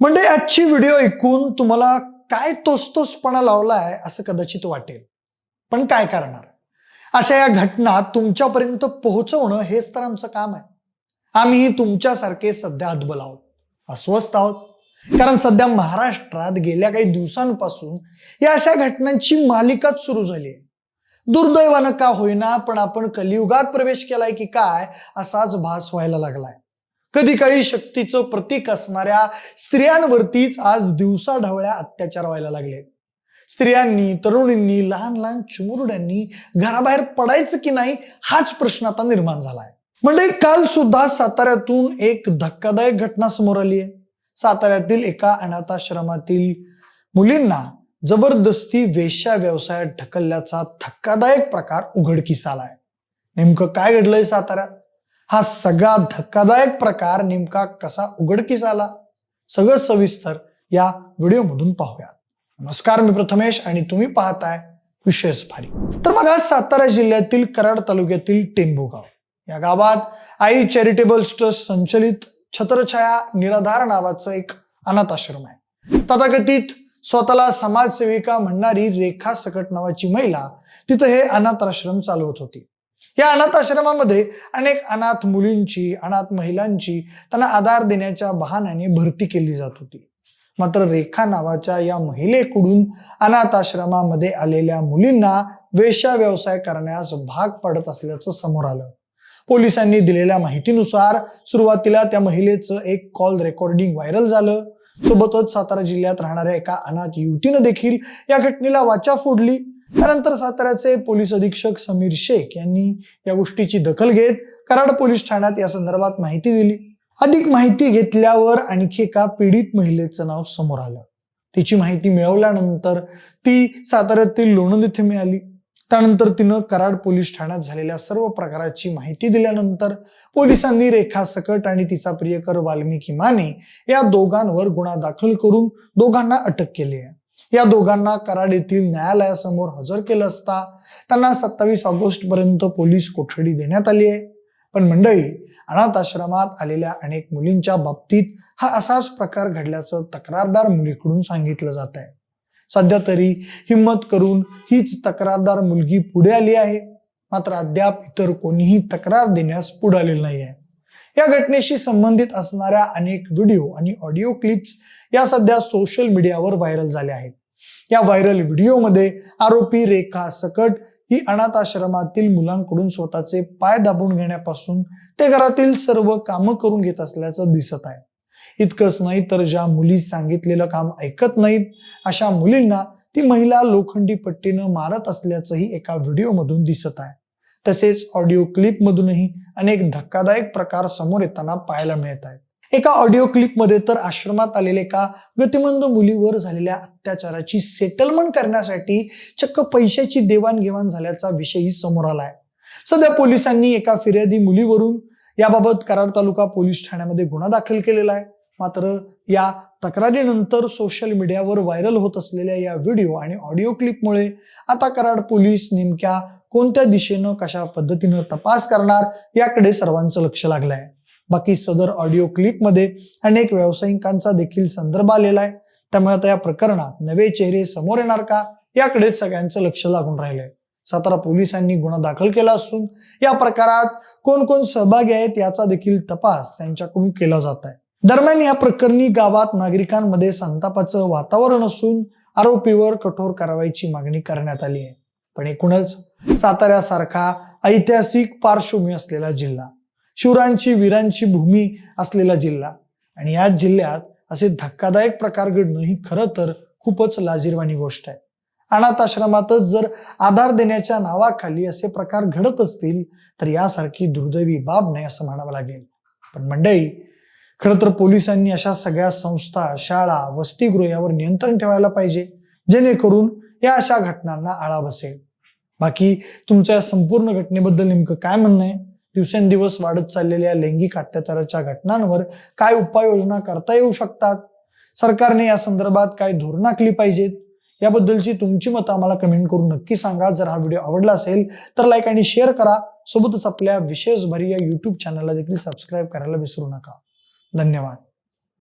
म्हणजे आजची व्हिडिओ ऐकून तुम्हाला काय तोसतोसपणा लावलाय असं कदाचित वाटेल. पण काय करणार? अशा या घटना तुमच्यापर्यंत पोहोचवणं हेच तर आमचं काम आहे. आम्ही तुमच्यासारखे सध्या हतबल आहोत अस्वस्थ आहोत. कारण सध्या महाराष्ट्रात गेल्या काही दिवसांपासून या अशा घटनांची मालिकाच सुरू झाली आहे दुर्दैवानं का होईना पण आपण कलियुगात प्रवेश केलाय की काय असाच भास व्हायला लागलाय. कधी काही शक्तीचं प्रतीक असणाऱ्या स्त्रियांवरतीच आज दिवसाढवळ्या अत्याचार व्हायला लागले. स्त्रियांनी तरुणींनी लहान लहान चिमुरड्यांनी घराबाहेर पडायचं की नाही हाच प्रश्न आता निर्माण झालाय. म्हणजे काल सुद्धा साताऱ्यातून एक धक्कादायक घटना समोर आली आहे. साताऱ्यातील एका अनाथाश्रमातील मुलींना जबरदस्ती वेश्या व्यवसायात ढकलल्याचा धक्कादायक प्रकार उघडकीस आलाय. नेमकं काय घडलंय साताऱ्यात? हा सगळा धक्कादायक प्रकार नेमका कसा उघडकीस आला? सगळं सविस्तर या व्हिडिओमधून पाहूया नमस्कार मी प्रथमेश आणि तुम्ही पाहताय विशेष भारी तर मग आज सातारा जिल्ह्यातील कराड तालुक्यातील टेंभुगाव या गावात आई चॅरिटेबल ट्रस्ट संचलित छत्रछाया निराधार नावाचं एक अनाथ आश्रम आहे. तथाकथित स्वतःला समाजसेविका म्हणणारी रेखा सकट नावाची महिला तिथं हे अनाथ आश्रम चालवत होती. या अनाथ आश्रमामध्ये अनेक अनाथ मुलींची अनाथ महिलांची त्यांना आधार देण्याच्या बहाण्याने भरती केली जात होती. मात्र रेखा नावाच्या या महिलेकडून अनाथ आश्रमामध्ये आलेल्या मुलींना वेश्या व्यवसाय करण्यास भाग पडत असल्याचं समोर आलं. पोलिसांनी दिलेल्या माहितीनुसार सुरुवातीला त्या महिलेचं एक कॉल रेकॉर्डिंग व्हायरल झालं. सोबतच सातारा जिल्ह्यात राहणाऱ्या एका अनाथ युवतीनं देखील या घटनेला वाचा फोडली. त्यानंतर साताऱ्याचे पोलीस अधीक्षक समीर शेख यांनी या गोष्टीची दखल घेत कराड पोलीस ठाण्यात या संदर्भात माहिती दिली. अधिक माहिती घेतल्यावर आणखी एका पीडित महिलेचं नाव समोर आलं. तिची माहिती मिळवल्यानंतर ती साताऱ्यातील लोणंद येथे मिळाली. त्यानंतर तिनं कराड पोलीस ठाण्यात झालेल्या सर्व प्रकाराची माहिती दिल्यानंतर पोलिसांनी रेखा सकट आणि तिचा प्रियकर वाल्मिकी माने या दोघांवर गुन्हा दाखल करून दोघांना अटक केली आहे. या दोघांना कराड येथील न्यायालयासमोर हजर केलं असता त्यांना सत्तावीस ऑगस्ट पर्यंत पोलीस कोठडी देण्यात आली आहे. पण मंडळी अनाथ आश्रमात आलेल्या अनेक मुलींच्या बाबतीत हा असाच प्रकार घडल्याचं तक्रारदार मुलीकडून सांगितलं जात आहे. सध्या तरी हिंमत करून हीच तक्रारदार मुलगी पुढे आली आहे. मात्र अद्याप इतर कोणीही तक्रार देण्यास पुढे आलेलं नाही आहे या घटनेशी संबंधित असणाऱ्या अनेक व्हिडिओ आणि ऑडिओ क्लिप्स या सध्या सोशल मीडियावर व्हायरल झाल्या आहेत. या व्हायरल व्हिडिओमध्ये आरोपी रेखा सकट ही अनाथ आश्रमातील मुलांकडून स्वतःचे पाय दाबून घेण्यापासून ते घरातील सर्व कामं करून घेत असल्याचं दिसत आहे. इतकंच नाही तर ज्या मुली सांगितलेलं काम ऐकत नाहीत अशा मुलींना ती महिला लोखंडी पट्टीनं मारत असल्याचंही एका व्हिडिओमधून दिसत आहे. तसेच ऑडिओ क्लिपमधूनही अनेक धक्कादायक प्रकार समोर येताना पाहायला मिळत आहेत. एका ऑडिओ क्लिपमध्ये तर आश्रमात आलेल्या एका गतिमंद मुलीवर झालेल्या अत्याचाराची सेटलमेंट करण्यासाठी चक्क पैशाची देवाणघेवाण झाल्याचा विषयही समोर आलाय. सध्या पोलिसांनी एका फिर्यादी मुलीवरून याबाबत कराड तालुका पोलीस ठाण्यामध्ये गुन्हा दाखल केलेला आहे. मात्र या तक्रारीनंतर सोशल मीडियावर व्हायरल होत असलेल्या या व्हिडिओ आणि ऑडिओ क्लिपमुळे आता कराड पोलीस नेमक्या कोणत्या दिशेनं कशा पद्धतीनं तपास करणार याकडे सर्वांचं लक्ष लागलं आहे बाकी सदर ऑडिओ क्लिपमध्ये अनेक व्यावसायिकांचा देखील संदर्भ आलेला आहे. त्यामुळे आता या प्रकरणात नवे चेहरे समोर येणार का याकडेच सगळ्यांचं लक्ष लागून राहिलंय. सातारा पोलिसांनी गुन्हा दाखल केला असून या प्रकारात कोण कोण सहभागी आहेत याचा देखील तपास त्यांच्याकडून केला जात आहे. दरम्यान या प्रकरणी गावात नागरिकांमध्ये संतापाचं वातावरण असून आरोपीवर कठोर कारवाईची मागणी करण्यात आली आहे. पण एकूणच साताऱ्यासारखा ऐतिहासिक पार्श्वभूमी असलेला जिल्हा शिवरांची वीरांची भूमी असलेला जिल्हा. आणि याच जिल्ह्यात असे धक्कादायक प्रकार घडणं ही खरं तर खूपच लाजीरवाणी गोष्ट आहे. अनाथ आश्रमातच जर आधार देण्याच्या नावाखाली असे प्रकार घडत असतील तर यासारखी दुर्दैवी बाब नाही असं म्हणावं लागेल. पण मंडळी खरं तर पोलिसांनी अशा सगळ्या संस्था शाळा वसतिगृह यावर नियंत्रण ठेवायला पाहिजे जेणेकरून या अशा घटनांना आळा बसेल. बाकी तुमच्या या संपूर्ण घटनेबद्दल नेमकं काय म्हणणं आहे? दिवसेंदिवस वाढत चाललेल्या लैंगिक अत्याचाराच्या घटनांवर काय उपाययोजना करता येऊ शकतात? सरकारने या संदर्भात काय धोरणं आखली पाहिजेत? याबद्दलची तुमची मतं आम्हाला कमेंट करून नक्की सांगा. जर हा व्हिडिओ आवडला असेल तर लाईक आणि शेअर करा. सोबतच आपल्या विशेष भरी या युट्यूब चॅनलला देखील सबस्क्राईब करायला विसरू नका. धन्यवाद.